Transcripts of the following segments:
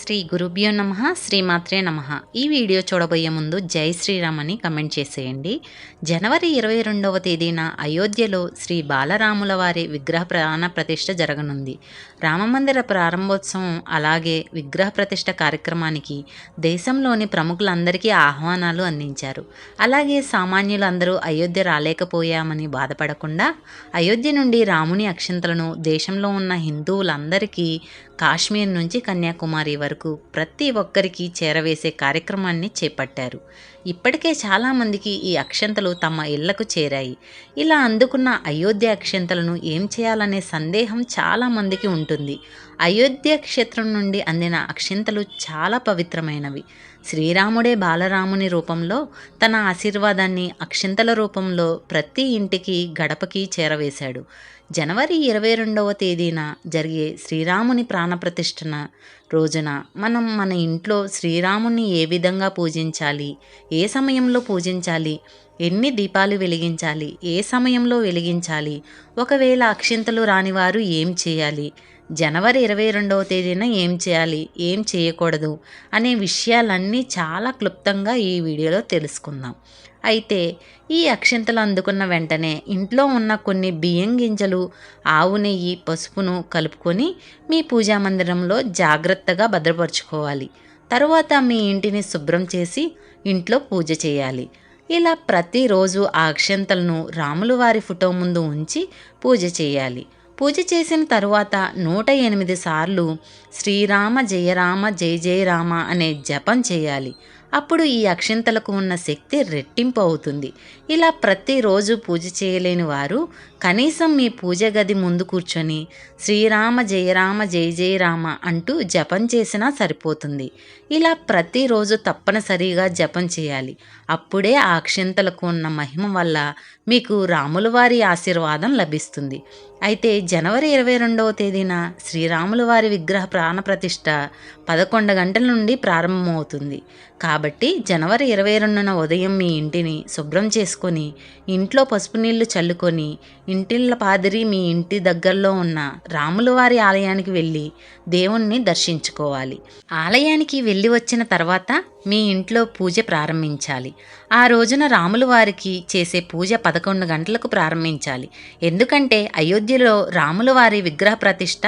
శ్రీ గురుభ్యో నమ శ్రీమాత్రే నమ. ఈ వీడియో చూడబోయే ముందు జై శ్రీరామ్ అని కమెంట్ చేసేయండి. జనవరి ఇరవై రెండవ తేదీన అయోధ్యలో శ్రీ బాలరాముల వారి విగ్రహ ప్రాణ ప్రతిష్ట జరగనుంది. రామమందిర ప్రారంభోత్సవం అలాగే విగ్రహ ప్రతిష్ట కార్యక్రమానికి దేశంలోని ప్రముఖులందరికీ ఆహ్వానాలు అందించారు. అలాగే సామాన్యులందరూ అయోధ్య రాలేకపోయామని బాధపడకుండా అయోధ్య నుండి రాముని అక్షంతలను దేశంలో ఉన్న హిందువులందరికీ కాశ్మీర్ నుంచి కన్యాకుమారి వరకు ప్రతి ఒక్కరికి చేరవేసే కార్యక్రమాన్ని చేపట్టారు. ఇప్పటికే చాలామందికి ఈ అక్షంతలు తమ ఇళ్ళకు చేరాయి. ఇలా అందుకున్న అయోధ్య అక్షంతలను ఏం చేయాలనే సందేహం చాలామందికి ఉంటుంది. అయోధ్య క్షేత్రం నుండి అందిన అక్షంతలు చాలా పవిత్రమైనవి. శ్రీరాముడే బాలరాముని రూపంలో తన ఆశీర్వాదాన్ని అక్షంతల రూపంలో ప్రతి ఇంటికి గడపకి చేరవేశాడు. జనవరి ఇరవై రెండవ తేదీన జరిగే శ్రీరాముని ప్రాణప్రతిష్ఠన రోజున మనం మన ఇంట్లో శ్రీరాముని ఏ విధంగా పూజించాలి? ఏ సమయంలో పూజించాలి? ఎన్ని దీపాలు వెలిగించాలి? ఏ సమయంలో వెలిగించాలి? ఒకవేళ అక్షింతలు రానివారు ఏం చేయాలి? జనవరి ఇరవై రెండవ తేదీన ఏం చేయాలి ఏం చేయకూడదు అనే విషయాలన్నీ చాలా క్లుప్తంగా ఈ వీడియోలో తెలుసుకుందాం. అయితే ఈ అక్షంతలు అందుకున్న వెంటనే ఇంట్లో ఉన్న కొన్ని బియ్యం గింజలు ఆవు నెయ్యి పసుపును కలుపుకొని మీ పూజా మందిరంలో జాగ్రత్తగా భద్రపరుచుకోవాలి. తరువాత మీ ఇంటిని శుభ్రం చేసి ఇంట్లో పూజ చేయాలి. ఇలా ప్రతిరోజు ఆ అక్షంతలను రాములు వారి ఫోటో ముందు ఉంచి పూజ చేయాలి. పూజ చేసిన తరువాత నూట ఎనిమిది సార్లు శ్రీరామ జయరామ జయ జయరామ అనే జపం చేయాలి. అప్పుడు ఈ అక్షింతలకు ఉన్న శక్తి రెట్టింపు అవుతుంది. ఇలా ప్రతిరోజు పూజ చేయలేని వారు కనీసం మీ పూజ గది ముందు కూర్చొని శ్రీరామ జయరామ జయ జయరామ అంటూ జపం చేసినా సరిపోతుంది. ఇలా ప్రతిరోజు తప్పనిసరిగా జపం చేయాలి. అప్పుడే ఆ అక్షింతలకు ఉన్న మహిమ వల్ల మీకు రాముల వారి ఆశీర్వాదం లభిస్తుంది. అయితే జనవరి ఇరవై రెండవ తేదీన శ్రీరాములవారి విగ్రహ ప్రాణప్రతిష్ఠ పదకొండు గంటల నుండి ప్రారంభమవుతుంది. కాబట్టి జనవరి ఇరవై రెండున ఉదయం మీ ఇంటిని శుభ్రం చేసుకొని ఇంట్లో పసుపు నీళ్ళు చల్లుకొని ఇంటిళ్ళ పాదిరి మీ ఇంటి దగ్గరలో ఉన్న రాములవారి ఆలయానికి వెళ్ళి దేవుణ్ణి దర్శించుకోవాలి. ఆలయానికి వెళ్ళి వచ్చిన తర్వాత మీ ఇంట్లో పూజ ప్రారంభించాలి. ఆ రోజున రాములవారికి చేసే పూజ పదకొండు గంటలకు ప్రారంభించాలి. ఎందుకంటే అయోధ్యలో రాముల వారి విగ్రహ ప్రతిష్ట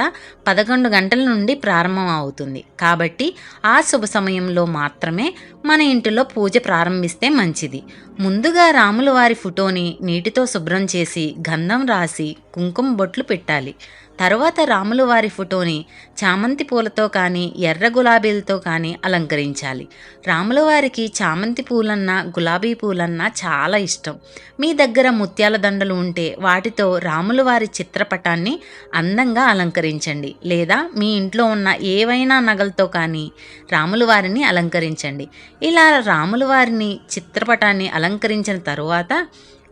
పదకొండు గంటల నుండి ప్రారంభం అవుతుంది. కాబట్టి ఆ శుభ సమయంలో మాత్రమే మన ఇంటిలో పూజ ప్రారంభిస్తే మంచిది. ముందుగా రాముల వారి ఫోటోని నీటితో శుభ్రం చేసి గంధం రాసి కుంకుమ బొట్లు పెట్టాలి. తర్వాత రాముల వారి ఫోటోని చామంతి పూలతో కానీ ఎర్ర గులాబీలతో కానీ అలంకరించాలి. రాముల వారికి చామంతి పూలన్నా గులాబీ పూలన్నా చాలా ఇష్టం. మీ దగ్గర ముత్యాల దండలు ఉంటే వాటితో రాముల వారి చిత్రపటాన్ని అందంగా అలంకరించండి. లేదా మీ ఇంట్లో ఉన్న ఏవైనా నగలతో కానీ రాముల వారిని అలంకరించండి. ఇలా రాముల వారిని చిత్రపటాన్ని అలంకరించిన తరువాత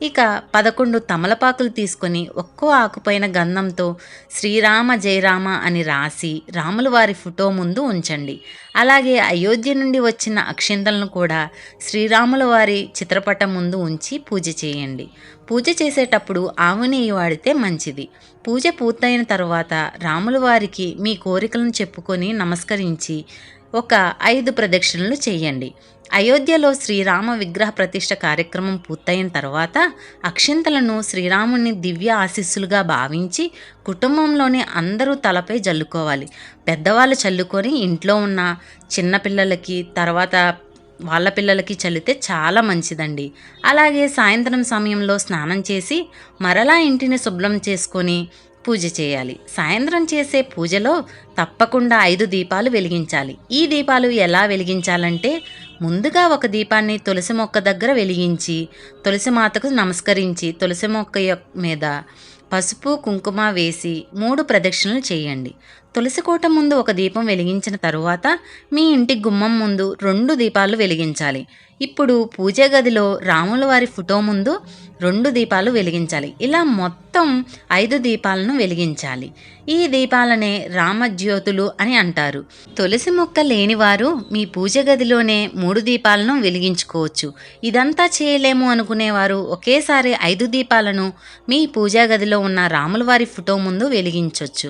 ఇక పదకొండు తమలపాకులు తీసుకొని ఒక్కో ఆకుపైన గంధంతో శ్రీరామ జయరామ అని రాసి రాముల వారి ఫోటో ముందు ఉంచండి. అలాగే అయోధ్య నుండి వచ్చిన అక్షింతలను కూడా శ్రీరాముల వారి చిత్రపటం ముందు ఉంచి పూజ చేయండి. పూజ చేసేటప్పుడు ఆవు నెయ్యి వాడితే మంచిది. పూజ పూర్తయిన తర్వాత రాముల వారికి మీ కోరికలను చెప్పుకొని నమస్కరించి ఒక ఐదు ప్రదక్షిణలు చేయండి. అయోధ్యలో శ్రీరామ విగ్రహ ప్రతిష్ట కార్యక్రమం పూర్తయిన తర్వాత అక్షింతలను శ్రీరాముని దివ్య ఆశీస్సులుగా భావించి కుటుంబంలోని అందరూ తలపై జల్లుకోవాలి. పెద్దవాళ్ళు చల్లుకొని ఇంట్లో ఉన్న చిన్నపిల్లలకి తర్వాత వాళ్ళ పిల్లలకి చల్లితే చాలా మంచిదండి. అలాగే సాయంత్రం సమయంలో స్నానం చేసి మరలా ఇంటిని శుభ్రం చేసుకొని పూజ చేయాలి. సాయంత్రం చేసే పూజలో తప్పకుండా ఐదు దీపాలు వెలిగించాలి. ఈ దీపాలు ఎలా వెలిగించాలంటే ముందుగా ఒక దీపాన్ని తులసి మొక్క దగ్గర వెలిగించి తులసి మాతకు నమస్కరించి తులసి మొక్క మీద పసుపు కుంకుమ వేసి మూడు ప్రదక్షిణలు చేయండి. తులసి కోట ముందు ఒక దీపం వెలిగించిన తరువాత మీ ఇంటి గుమ్మం ముందు రెండు దీపాలు వెలిగించాలి. ఇప్పుడు పూజ గదిలో రాముల వారి ఫోటో ముందు రెండు దీపాలు వెలిగించాలి. ఇలా మొత్తం ఐదు దీపాలను వెలిగించాలి. ఈ దీపాలనే రామజ్యోతులు అని అంటారు. తులసి మొక్క లేనివారు మీ పూజ గదిలోనే మూడు దీపాలను వెలిగించుకోవచ్చు. ఇదంతా చేయలేము అనుకునేవారు ఒకేసారి ఐదు దీపాలను మీ పూజా గదిలో ఉన్న రాముల వారి ఫోటో ముందు వెలిగించవచ్చు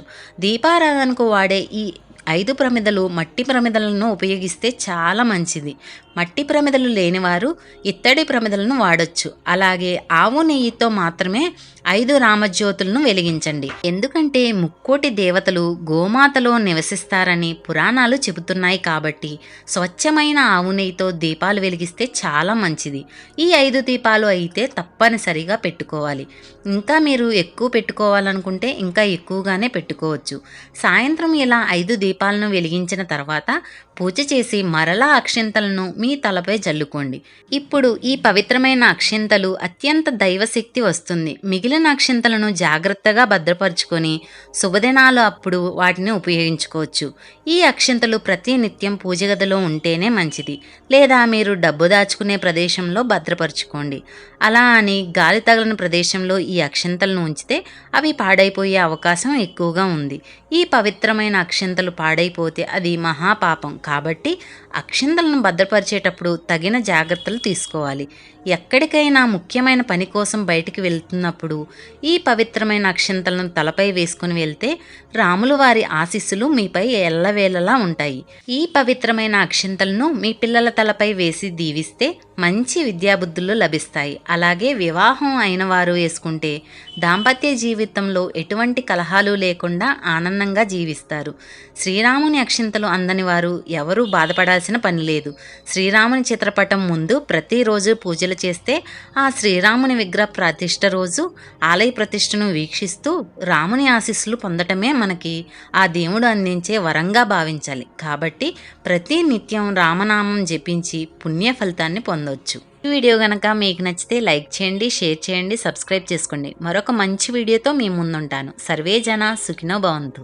దీపారాధనకు వాడే ఈ ఐదు ప్రమిదలు మట్టి ప్రమిదలను ఉపయోగిస్తే చాలా మంచిది. మట్టి ప్రమిదలు లేనివారు ఇత్తడి ప్రమిదలను వాడొచ్చు. అలాగే ఆవు నెయ్యితో మాత్రమే ఐదు రామజ్యోతులను వెలిగించండి. ఎందుకంటే ముక్కోటి దేవతలు గోమాతలో నివసిస్తారని పురాణాలు చెబుతున్నాయి కాబట్టి స్వచ్ఛమైన ఆవు నెయ్యితో దీపాలు వెలిగిస్తే చాలా మంచిది. ఈ ఐదు దీపాలు అయితే తప్పనిసరిగా పెట్టుకోవాలి. ఇంకా మీరు ఎక్కువ పెట్టుకోవాలనుకుంటే ఇంకా ఎక్కువగానే పెట్టుకోవచ్చు. సాయంత్రం ఇలా ఐదు దీపాలను వెలిగించిన తర్వాత పూజ చేసి మరలా అక్షింతలను మీ తలపై జల్లుకోండి. ఇప్పుడు ఈ పవిత్రమైన అక్షింతలు అత్యంత దైవశక్తి వస్తుంది. మిగిలిన అక్షింతలను జాగ్రత్తగా భద్రపరుచుకొని శుభదినాలు అప్పుడు వాటిని ఉపయోగించుకోవచ్చు. ఈ అక్షింతలు ప్రతి నిత్యం పూజ గదిలో ఉంటేనే మంచిది. లేదా మీరు డబ్బు దాచుకునే ప్రదేశంలో భద్రపరుచుకోండి. అలా అని గాలి తగలని ప్రదేశంలో ఈ అక్షంతలను ఉంచితే అవి పాడైపోయే అవకాశం ఎక్కువగా ఉంది. ఈ పవిత్రమైన అక్షంతలు పాడైపోతే అది మహాపాపం. కాబట్టి అక్షంతలను భద్రపరిచేటప్పుడు తగిన జాగ్రత్తలు తీసుకోవాలి. ఎక్కడికైనా ముఖ్యమైన పని కోసం బయటికి వెళ్తున్నప్పుడు ఈ పవిత్రమైన అక్షంతలను తలపై వేసుకుని వెళ్తే రాములు వారి ఆశీస్సులు మీపై ఎల్లవేళలా ఉంటాయి. ఈ పవిత్రమైన అక్షింతలను మీ పిల్లల తలపై వేసి దీవిస్తే మంచి విద్యాబుద్ధులు లభిస్తాయి. అలాగే వివాహం అయిన వారు వేసుకుంటే దాంపత్య జీవితంలో ఎటువంటి కలహాలు లేకుండా ఆనందంగా జీవిస్తారు. శ్రీరాముని అక్షింతలు అందని వారు ఎవరూ బాధపడాల్సిన పని లేదు. శ్రీరాముని చిత్రపటం ముందు ప్రతిరోజు పూజలు చేస్తే ఆ శ్రీరాముని విగ్రహ ప్రతిష్ట రోజు ఆలయ ప్రతిష్టను వీక్షిస్తూ రాముని ఆశీస్సులు పొందటమే మనకి ఆ దేవుడు అందించే వరంగా భావించాలి. కాబట్టి ప్రతి నిత్యం రామనామం జపించి పుణ్య ఫలితాన్ని పొందొచ్చు. ఈ వీడియో కనుక మీకు నచ్చితే లైక్ చేయండి షేర్ చేయండి సబ్స్క్రైబ్ చేసుకోండి. మరొక మంచి వీడియోతో మీ ముందుంటాను. సర్వే జన సుఖినో భవంతు.